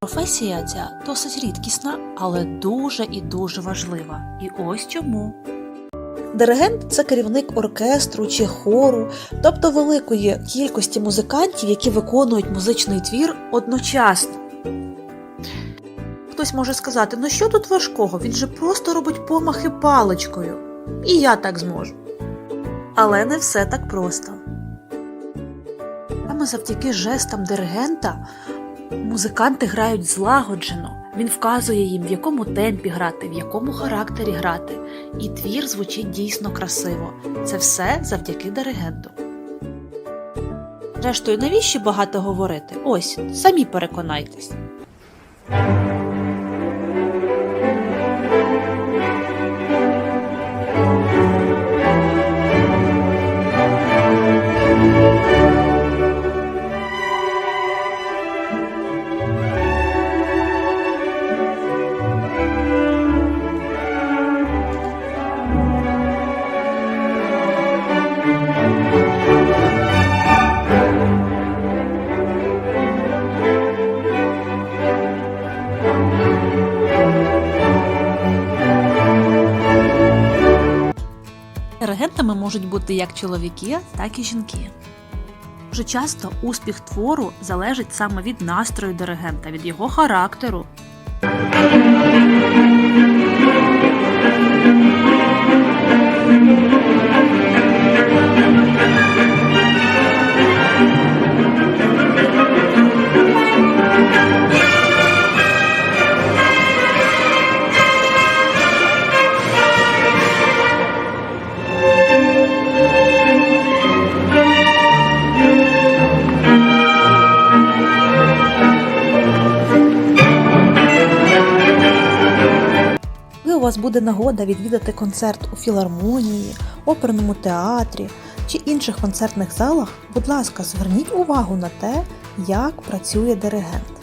Професія ця досить рідкісна, але дуже і дуже важлива. І ось чому. Диригент це керівник оркестру чи хору, тобто великої кількості музикантів, які виконують музичний твір одночасно. Хтось може сказати, ну що тут важкого? Він же просто робить помахи паличкою. І я так зможу. Але не все так просто. Саме завдяки жестам диригента музиканти грають злагоджено. Він вказує їм, в якому темпі грати, в якому характері грати. І твір звучить дійсно красиво. Це все завдяки диригенту. Зрештою, навіщо багато говорити? Ось, самі переконайтесь. Диригентами можуть бути як чоловіки, так і жінки. Дуже часто успіх твору залежить саме від настрою диригента, від його характеру. У вас буде нагода відвідати концерт у філармонії, оперному театрі чи інших концертних залах, будь ласка, зверніть увагу на те, як працює диригент.